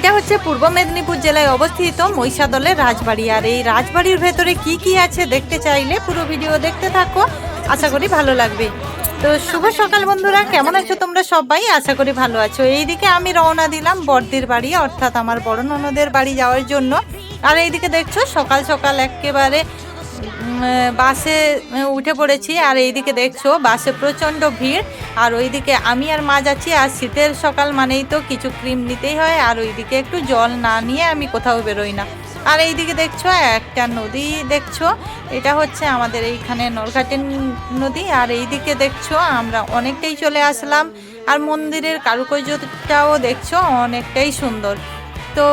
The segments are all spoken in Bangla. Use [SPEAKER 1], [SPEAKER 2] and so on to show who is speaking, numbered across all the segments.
[SPEAKER 1] এটা হচ্ছে পূর্ব মেদিনীপুর জেলায় অবস্থিত মহিষাদলের রাজবাড়ি। আর এই রাজবাড়ির ভেতরে কি কি আছে দেখতে চাইলে পুরো ভিডিও দেখতে থাকো। আশা করি ভালো লাগবে। তো শুভ সকাল বন্ধুরা, কেমন আছো তোমরা সবাই? আশা করি ভালো আছো। এইদিকে আমি রওনা দিলাম বর্দির বাড়ি, অর্থাৎ আমার বড় ননদের বাড়ি যাওয়ার জন্য। আর এইদিকে দেখছ সকাল সকাল একেবারে বাসে উঠে পড়েছি আর এইদিকে দেখছ বাসে প্রচণ্ড ভিড়। আর ওইদিকে আমি আর মা যাচ্ছি, আর শীতের সকাল মানেই তো কিছু ক্রিম নিতেই হয়, আর ওইদিকে একটু জল না নিয়ে আমি কোথাও বেরোই না। আর এইদিকে দেখছ একটা নদী দেখছ, এটা হচ্ছে আমাদের এইখানে নলঘাটের নদী। আর এইদিকে দেখছ আমরা অনেকটাই চলে আসলাম, আর মন্দিরের কারুকার্যটাও দেখছ অনেকটাই সুন্দর। তো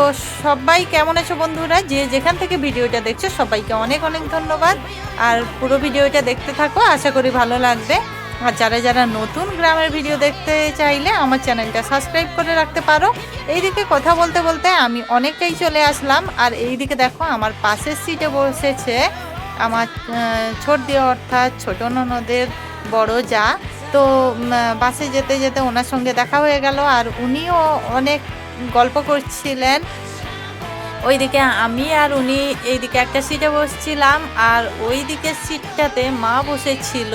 [SPEAKER 1] সবাই কেমন আছো বন্ধুরা? যে যেখান থেকে ভিডিওটা দেখছ, সবাইকে অনেক অনেক ধন্যবাদ। আর পুরো ভিডিওটা দেখতে থাকো, আশা করি ভালো লাগবে। আর যারা যারা নতুন গ্রামের ভিডিও দেখতে চাইলে আমার চ্যানেলটা সাবস্ক্রাইব করে রাখতে পারো। এইদিকে কথা বলতে বলতে আমি অনেকটাই চলে আসলাম। আর এইদিকে দেখো, আমার পাশের সিটে বসেছে আমার ছোট দিয়ে অর্থাৎ ছোট ননদের বড় যা। তো বাসে যেতে যেতে ওনার সঙ্গে দেখা হয়ে গেল। আর উনিও অনেক গল্প করছিলেন। ওইদিকে আমি আর উনি এইদিকে একটা সিটে বসছিলাম আর ওই দিকের সিটটাতে মা বসেছিল।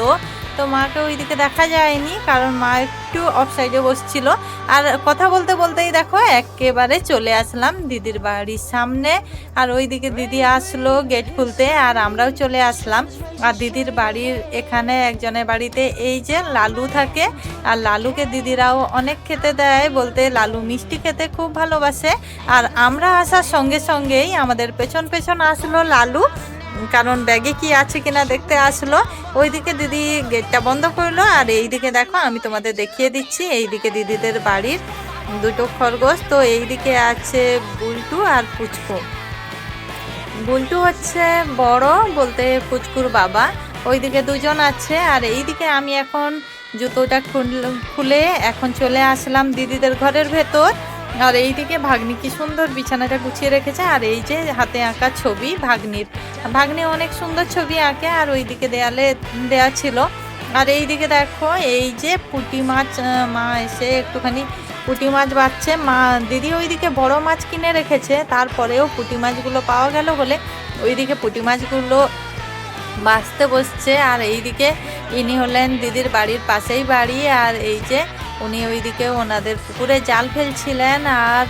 [SPEAKER 1] তো মাকে ওইদিকে দেখা যায়নি কারণ মা একটু অফ সাইডে বসছিল। আর কথা বলতে বলতেই দেখো একেবারে চলে আসলাম দিদির বাড়ির সামনে। আর ওইদিকে দিদি আসলো গেট খুলতে আর আমরাও চলে আসলাম। আর দিদির বাড়ির এখানে একজনের বাড়িতে এই যে লালু থাকে। আর লালুকে দিদিরাও অনেক খেতে দেয় বলতে লালু মিষ্টি খেতে খুব ভালোবাসে। আর আমরা আসার সঙ্গে সঙ্গেই আমাদের পেছন পেছন আসলো লালু। কারণ ব্যাগে কি আছে কিনা দেখতে আসলো। ওইদিকে দিদি গেটটা বন্ধ করল, আর এইদিকে দেখো আমি তোমাদের দেখিয়ে দিচ্ছি, এইদিকে দিদিদের বাড়ির দুটো খরগোশ। তো এইদিকে আছে বুলটু আর পুচকু। বুলটু হচ্ছে বড়, বলতে পুচকুর বাবা। ওইদিকে দুজন আছে, আর এইদিকে আমি এখন জুতোটা খুলে এখন চলে আসলাম দিদিদের ঘরের ভেতর। আর এইদিকে ভাগ্নি কি সুন্দর বিছানাটা গুছিয়ে রেখেছে, আর এই যে হাতে আঁকা ছবি ভাগ্নির। ভাগ্নি অনেক সুন্দর ছবি আঁকে, আর ওইদিকে দেয়ালে দেয়া ছিল। আর এই দিকে দেখো, এই যে পুঁটি মাছ মা এসে একটুখানি পুঁটি মাছ বাচ্ছে মা, দিদি ওইদিকে বড় মাছ কিনে রেখেছে, তারপরেও পুঁটি মাছগুলো পাওয়া গেল বলে ওইদিকে পুঁটি মাছগুলো বাঁচতে বসছে। আর এইদিকে ইনি হলেন দিদির বাড়ির পাশেই বাড়ি, আর এই যে উনি ওইদিকে ওনাদের পুকুরে জাল ফেলছিলেন আর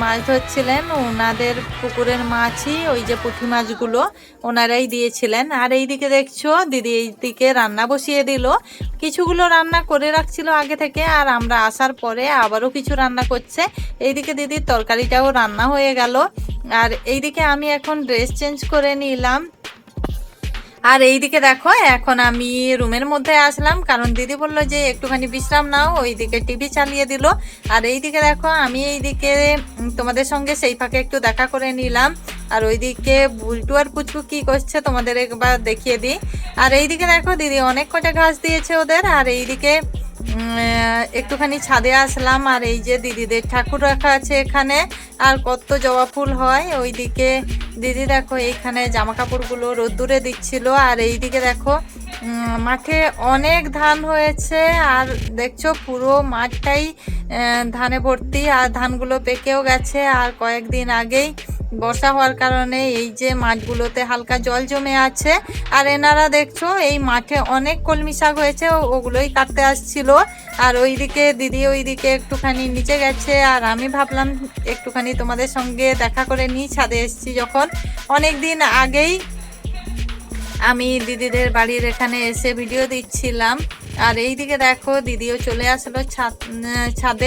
[SPEAKER 1] মাছ ধরছিলেন। ওনাদের পুকুরের মাছই, ওই যে পুঁটি মাছগুলো ওনারাই দিয়েছিলেন। আর এইদিকে দেখছ, দিদি এইদিকে রান্না বসিয়ে দিল। কিছুগুলো রান্না করে রাখছিল আগে থেকে আর আমরা আসার পরে আবারও কিছু রান্না করছে। এইদিকে দিদির তরকারিটাও রান্না হয়ে গেল। আর এইদিকে আমি এখন ড্রেস চেঞ্জ করে নিলাম। আর এইদিকে দেখো, এখন আমি রুমের মধ্যে আসলাম, কারণ দিদি বলল যে একটুখানি বিশ্রাম নাও, ওইদিকে টিভি চালিয়ে দিল। আর এইদিকে দেখো, আমি এইদিকে তোমাদের সঙ্গে সেই ফাঁকে একটু দেখা করে নিলাম। আর ওইদিকে বুলটু আর পুচকু কি করছে তোমাদের একবার দেখিয়ে দিই। আর এইদিকে দেখো, দিদি অনেক কটা ঘাস দিয়েছে ওদের, আর এইদিকে একটুখানি ছাদে আসলাম আর এই যে দিদিদের ঠাকুর রাখা আছে এখানে। আর কত জবা ফুল হয়। ওইদিকে দিদি দেখো, এইখানে জামা কাপড়গুলো রোদ্দুরে দিচ্ছিল। আর এইদিকে দেখো মাঠে অনেক ধান হয়েছে। আর দেখছ, পুরো মাঠটাই ধানে ভর্তি। আর ধানগুলো পেকেও গেছে। আর কয়েকদিন আগেই বর্ষা হওয়ার কারণে এই যে মাঠগুলোতে হালকা জল জমে আছে। আর এনারা দেখছ, এই মাঠে অনেক কলমি শাক হয়েছে ওগুলোই কাটতে আসছিল। আর ওইদিকে দিদি ওইদিকে একটুখানি নিচে গেছে, আর আমি ভাবলাম একটুখানি তোমাদের সঙ্গে দেখা করে নিই, ছাদে এসেছি যখন। অনেক দিন আগেই আমি দিদিদের বাড়ির এখানে এসে ভিডিও দিচ্ছিলাম। আর এইদিকে দেখো দিদিও চলে আসলো ছাদ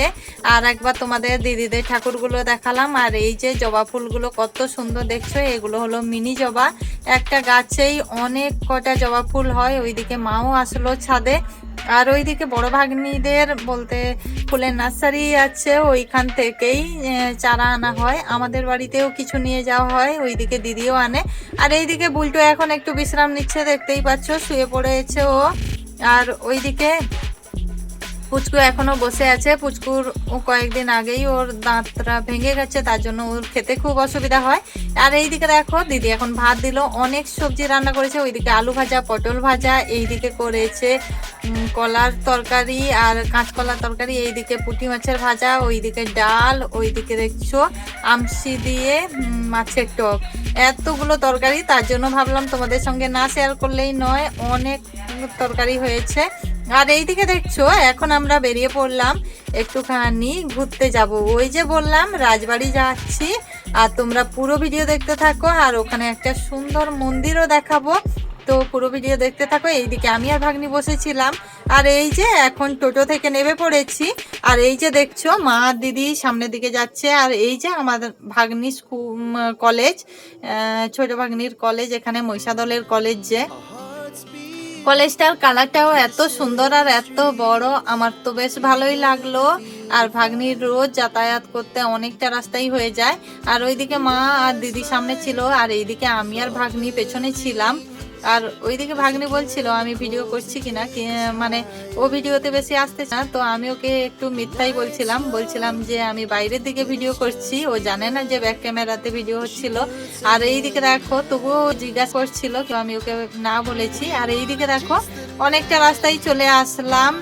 [SPEAKER 1] আর একবার তোমাদের দিদিদের ঠাকুরগুলো দেখালাম। আর এই যে জবা ফুলগুলো কত সুন্দর দেখছ, এগুলো হলো মিনি জবা। একটা গাছেই অনেক কটা জবা ফুল হয়, ওইদিকে মাও আসলো ছাদে। আর ওইদিকে বড় ভাগ্নিদের বলতে ফুলের নার্সারি আছে, ওইখান থেকেই চারা আনা হয়। আমাদের বাড়িতেও কিছু নিয়ে যাওয়া হয়, ওইদিকে দিদিও আনে। আর এইদিকে বুলটু এখন একটু বিশ্রাম নিচ্ছে, দেখতেই পাচ্ছ, শুয়ে পড়েছে ও। আর ওইদিকে পুচকু এখনও বসে আছে। পুচকুর কয়েকদিন আগেই ওর দাঁতটা ভেঙে গেছে, তার জন্য ওর খেতে খুব অসুবিধা হয়। আর এইদিকে দেখো, দিদি এখন ভাত দিল, অনেক সবজি রান্না করেছে। ওইদিকে আলু ভাজা, পটল ভাজা, এইদিকে করেছে কলার তরকারি আর কাঁচকলার তরকারি, এইদিকে পুঁটি মাছের ভাজা, ওইদিকে ডাল, ওইদিকে দেখছ, আমসি দিয়ে মাছের টক। এতগুলো তরকারি, তার জন্য ভাবলাম তোমাদের সঙ্গে না শেয়ার করলেই নয়, অনেক তরকারি হয়েছে। আর এইদিকে দেখছ, এখন আমরা বেরিয়ে পড়লাম একটুখানি ঘুরতে যাব। ওই যে বললাম, রাজবাড়ি যাচ্ছি। আর তোমরা পুরো ভিডিও দেখতে থাকো, আর ওখানে একটা সুন্দর মন্দিরও দেখাবো। তো পুরো ভিডিও দেখতে থাকো, এইদিকে আমি আর ভাগ্নি বসেছিলাম। আর এই যে এখন টোটো থেকে নেমে পড়েছি। আর এই যে দেখছ, মা দিদি সামনের দিকে যাচ্ছে। আর এই যে আমাদের ভাগ্নি স্কুল কলেজ ছোট ভাগ্নির কলেজ, এখানে মহিষাদলের কলেজ যে। কলেজটার কালারটাও এত সুন্দর আর এত বড়। আমার তো বেশ ভালোই লাগল। আর ভাগ্নির রোজ যাতায়াত করতে অনেকটা রাস্তাই হয়ে যায়। আর ওইদিকে মা আর দিদি সামনে ছিল, আর এইদিকে আমি আর ভাগ্নি পেছনে ছিলাম। আর ওইদিকে ভাগ্নি বলছিল আমি ভিডিও করছি কিনা? মানে ও ভিডিওতে বেশি আসতে না, তো আমি ওকে একটু মিথ্যাই বলছিলাম। বলছিলাম যে আমি বাইরের দিকে ভিডিও করছি। ও জানে না যে ব্যাক ক্যামেরাতে ভিডিও হচ্ছিল। আর এইদিকে দেখো তবুও জিজ্ঞাসা করছিল তো আমি ওকে না বলেছি। আর এই দিকে দেখো অনেকটা রাস্তায় চলে আসলাম।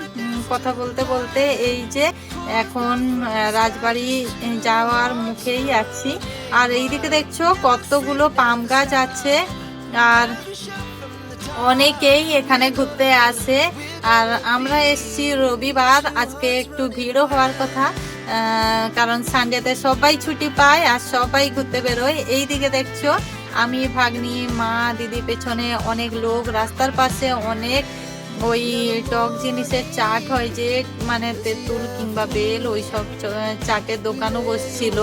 [SPEAKER 1] কথা বলতে বলতে এই যে এখন রাজবাড়ি যাওয়ার মুখেই আছি। আর এইদিকে দেখছ কতগুলো পাম গাছ আছে। আর অনেকেই এখানে ঘুরতে আসে। আর আমরা এসছি রবিবার, আজকে একটু ভিড়ও হওয়ার কথা। কারণ সানডেতে সবাই ছুটি পায় আর সবাই ঘুরতে বেরোয়। এই দিকে দেখছ, আমি, ভাগ্নি, মা, দিদি পেছনে অনেক লোক, রাস্তার পাশে অনেক ওই টক জিনিসের চাট হয় যে মানে তেঁতুল কিংবা বেল ওই সব চাটের দোকানও বসছিল।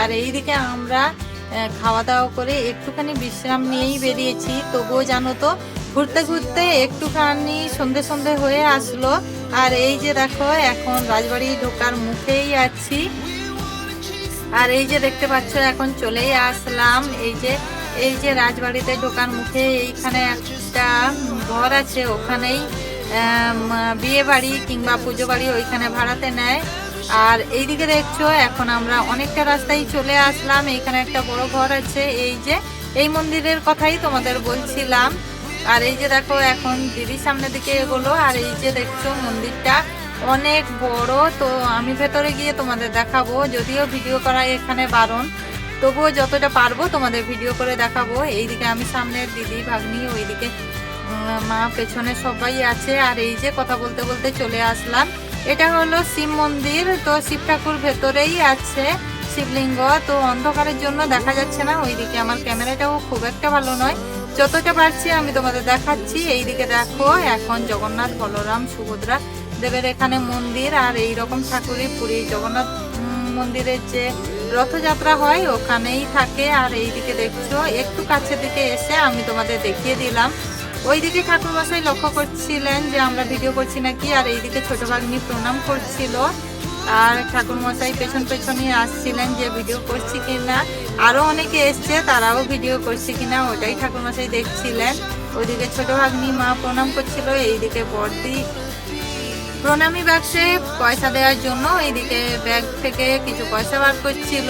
[SPEAKER 1] আর এইদিকে আমরা খাওয়া দাওয়া করে একটুখানি বিশ্রাম নিয়েই বেরিয়েছি। তবুও জানো তো, ঘুরতে ঘুরতে একটুখানি সন্ধে সন্ধে হয়ে আসলো। আর এই যে দেখো, এখন রাজবাড়ি ঢোকার মুখেই আছি। আর এই যে দেখতে পাচ্ছ, এখন চলেই আসলাম। এই যে এই যে রাজবাড়িতে ঢোকার মুখে এইখানে একটা ঘর আছে, ওখানেই বিয়ে বাড়ি কিংবা পুজো বাড়ি ওইখানে ভাড়াতে নেয়। আর এইদিকে দেখছ, এখন আমরা অনেকটা রাস্তায় চলে আসলাম। এইখানে একটা বড় ঘর আছে। এই যে, এই মন্দিরের কথাই তোমাদের বলছিলাম। আর এই যে দেখো, এখন দিদির সামনের দিকে এগোলো। আর এই যে দেখছ, মন্দিরটা অনেক বড়। তো আমি ভেতরে গিয়ে তোমাদের দেখাবো। যদিও ভিডিও করা এখানে বারণ, তবুও যতটা পারব তোমাদের ভিডিও করে দেখাবো। এইদিকে আমি সামনে দিদি, ভাগ্নি, ওইদিকে মা, পেছনে সবাই আছে। আর এই যে কথা বলতে বলতে চলে আসলাম। এটা হলো শিব মন্দির, তো শিব ঠাকুর ভেতরেই আছে শিবলিঙ্গ, তো অন্ধকারের জন্য দেখা যাচ্ছে না। ওইদিকে আমার ক্যামেরাটাও খুব একটা ভালো নয়। যতটা পারছি আমি তোমাদের দেখাচ্ছি। এইদিকে দেখো, এখন জগন্নাথ, বলরাম, সুভদ্রা দেবের এখানে মন্দির, আর এই রকম ঠাকুরই পুরী। জগন্নাথ মন্দিরের যে রথযাত্রা হয়, ওখানেই থাকে। আর এইদিকে দেখছ, একটু কাছের দিকে এসে আমি তোমাদের দেখিয়ে দিলাম। ওইদিকে ঠাকুরমশাই লক্ষ্য করছিলেন যে আমরা ভিডিও করছি নাকি, আর এইদিকে ছোট ভাগ্নি প্রণাম করছিল। আর ঠাকুরমশাই পেছন পেছনই আসছিলেন যে ভিডিও করছি কিনা। আরও অনেকে এসছে, তারাও ভিডিও করছে কিনা, ওটাই ঠাকুরমশাই দেখছিলেন। ওইদিকে ছোট ভাগ্নি মা প্রণাম করছিল, এইদিকে বড়দি প্রণামী বাক্সে পয়সা দেওয়ার জন্য এইদিকে ব্যাগ থেকে কিছু পয়সা বার করছিল।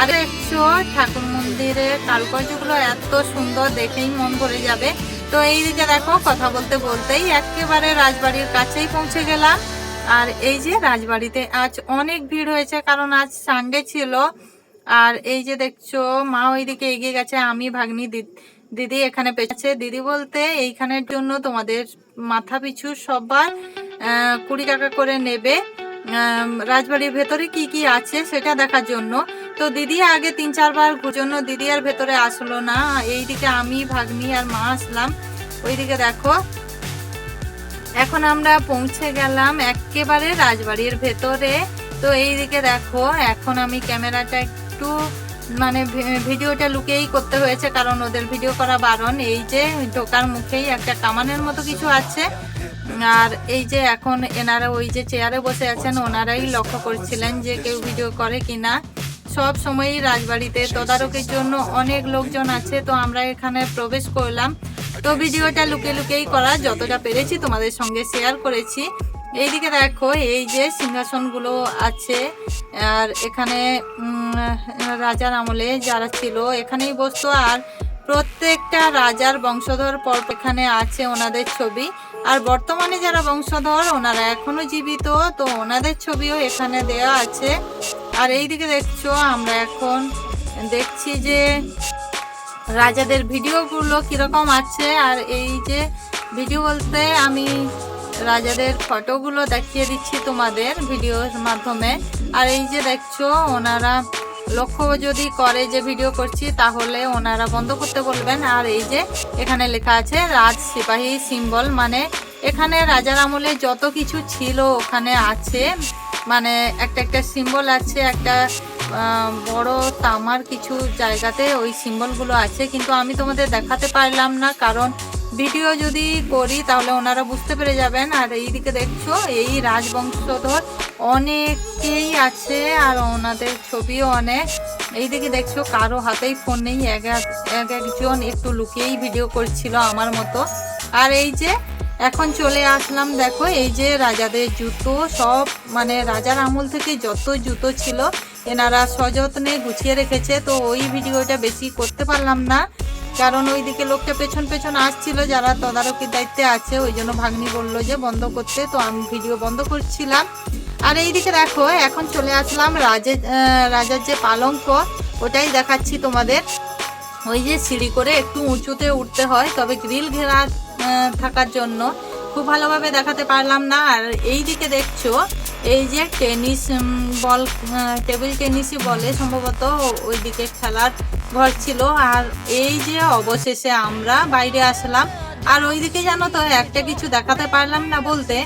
[SPEAKER 1] আর একটু ঠাকুর মন্দিরের কারুকার্যগুলো এত সুন্দর, দেখেই মন ভরে যাবে। তো এইদিকে দেখো, কথা বলতে বলতেই একেবারে রাজবাড়ির কাছেই পৌঁছে গেলাম। আর এই যে রাজবাড়িতে আজ অনেক ভিড় হয়েছে, কারণ আজ সানডে ছিল। আর এই যে দেখছ, মা ওইদিকে এগিয়ে গেছে, আমি ভাগ্নি দিদি এখানে পেয়েছে। দিদি বলতে এইখানের জন্য তোমাদের মাথা পিছু সবার কুড়ি টাকা করে নেবে। রাজবাড়ির ভেতরে কি কি আছে সেটা দেখার জন্য। তো দিদি আগে তিন চারবার জন্য দিদি আর ভেতরে আসলো না। এইদিকে আমি, ভাগ্নি আর মা আসলাম। ওইদিকে দেখো। এখন আমরা পৌঁছে গেলাম একেবারে রাজবাড়ির ভেতরে। তো এইদিকে দেখো, এখন আমি ক্যামেরাটা একটু মানে ভিডিওটা লুকেই করতে হয়েছে, কারণ ওদের ভিডিও করা বারণ। এই যে ঢোকার মুখেই একটা কামানের মতো কিছু আছে। আর এই যে এখন এনারা ওই যে চেয়ারে বসে আছেন, ওনারাই লক্ষ্য করছিলেন যে কেউ ভিডিও করে কিনা। সব সময়ই রাজবাড়িতে তদারকির জন্য অনেক লোকজন আছে, তো আমরা এখানে প্রবেশ করলাম। তো ভিডিওটা লুকে লুকেই করা, যতটা পেরেছি তোমাদের সঙ্গে শেয়ার করেছি। এইদিকে দেখো, এই যে সিংহাসনগুলো আছে, আর এখানে রাজার আমলে যারা ছিল, এখানেই বসতো, আর প্রত্যেকটা রাজার বংশধর পর এখানে আছে ওনাদের ছবি। আর বর্তমানে যারা বংশধর, ওনারা এখনও জীবিত, তো ওনাদের ছবিও এখানে দেওয়া আছে। আর এই দিকে দেখছ, আমরা এখন দেখছি যে রাজাদের ভিডিওগুলো কীরকম আছে। আর এই যে ভিডিও বলতে আমি রাজাদের ফটোগুলো দেখিয়ে দিচ্ছি তোমাদের ভিডিওর মাধ্যমে। আর এই যে দেখছ, ওনারা লক্ষ্য যদি করে যে ভিডিও করছি, তাহলে ওনারা বন্ধ করতে বলবেন। আর এই যে এখানে লেখা আছে, রাজ সিপাহী সিম্বল মানে এখানে রাজার আমলে যত কিছু ছিল ওখানে আছে। মানে একটা একটা সিম্বল আছে, একটা বড় তামার কিছু জায়গাতে ওই সিম্বলগুলো আছে, কিন্তু আমি তোমাদের দেখাতে পারলাম না, কারণ ভিডিও যদি করি তাহলে ওনারা বুঝতে পেরে যাবেন। আর এইদিকে দেখছ, এই রাজবংশধর অনেকেই আছে, আর ওনাদের ছবিও অনেক। এইদিকে দেখছ, কারও হাতেই ফোন নেই, এক একজন একটু লুকিয়েই ভিডিও করছিল আমার মতো। আর এই যে এখন চলে আসলাম, দেখো এই যে রাজাদের জুতো, সব মানে রাজার আমল থেকে যত জুতো ছিল, এনারা সযত্নে গুছিয়ে রেখেছে। তো ওই ভিডিওটা বেশি করতে পারলাম না, কারণ ওইদিকে লোকটা পেছন পেছন আসছিল, যারা তদারকির দায়িত্বে আছে, ওই জন্য ভাগ্নি বলল যে বন্ধ করতে, তো আমি ভিডিও বন্ধ করছিলাম। আর এইদিকে দেখো, এখন চলে আসলাম রাজের রাজার যে পালঙ্ক, ওটাই দেখাচ্ছি তোমাদের। ওই যে সিঁড়ি করে একটু উঁচুতে উঠতে হয়, তবে গ্রিল ঘেরা থাকার জন্য খুব ভালোভাবে দেখাতে পারলাম না। আর এই দিকে দেখছ, এই যে টেনিস বল টেবিল টেনিসই বলে, সম্ভবত ওইদিকে খেলার ঘর ছিল। আর এই যে অবশেষে আমরা বাইরে আসলাম। আর ওইদিকে জানো তো, একটা কিছু দেখাতে পারলাম না বলতে।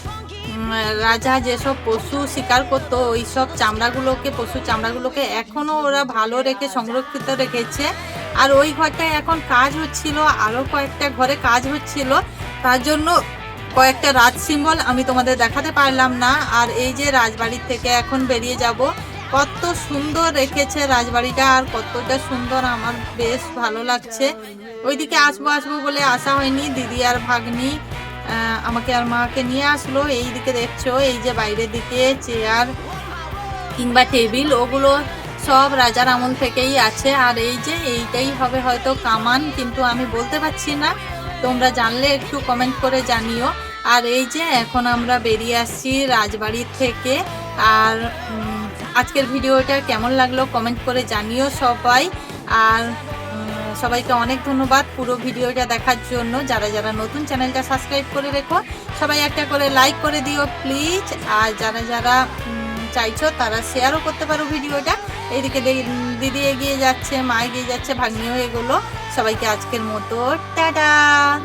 [SPEAKER 1] রাজা যেসব পশু শিকার করতো ওই সব চামড়াগুলোকে পশু চামড়াগুলোকে এখনও ওরা ভালো রেখে, সংরক্ষিত রেখেছে। আর ওই ঘরটায় এখন কাজ হচ্ছিল আরও কয়েকটা ঘরে কাজ হচ্ছিল। তার জন্য কয়েকটা রাজ সিম্বল আমি তোমাদের দেখাতে পারলাম না। আর এই যে রাজবাড়ির থেকে এখন বেরিয়ে যাব, কত সুন্দর রেখেছে রাজবাড়িটা আর কতটা সুন্দর, আমার বেশ ভালো লাগছে। ওইদিকে আসব আসব বলে আসা হয়নি, দিদি আর ভাগ্নি আমাকে আর মাকে নিয়ে আসলো। এই দিকে দেখছ, এই যে বাইরের দিকে চেয়ার কিংবা টেবিল, ওগুলো সব রাজার আমল থেকেই আছে। আর এই যে এইটাই হবে হয়তো কামান, কিন্তু আমি বলতে পারছি না। তোমরা জানলে একটু কমেন্ট করে জানিও। আর এই যে এখন আমরা বেরিয়ে আসছি রাজবাড়ির থেকে। আর আজকের ভিডিওটা কেমন লাগল কমেন্ট করে জানিও সবাই। আর সবাইকে অনেক ধন্যবাদ পুরো ভিডিওটা দেখার জন্য। যারা যারা নতুন চ্যানেলটা সাবস্ক্রাইব করে রেখো, সবাই একটা করে লাইক করে দিও প্লিজ আর যারা যারা চাইছো তারা শেয়ারও করতে পারো ভিডিওটা। এইদিকে দে- দিদি এগিয়ে যাচ্ছে, মা এগিয়ে যাচ্ছে, ভাগ্নি হয়ে গেলো। সবাইকে আজকের মতো, টাটা!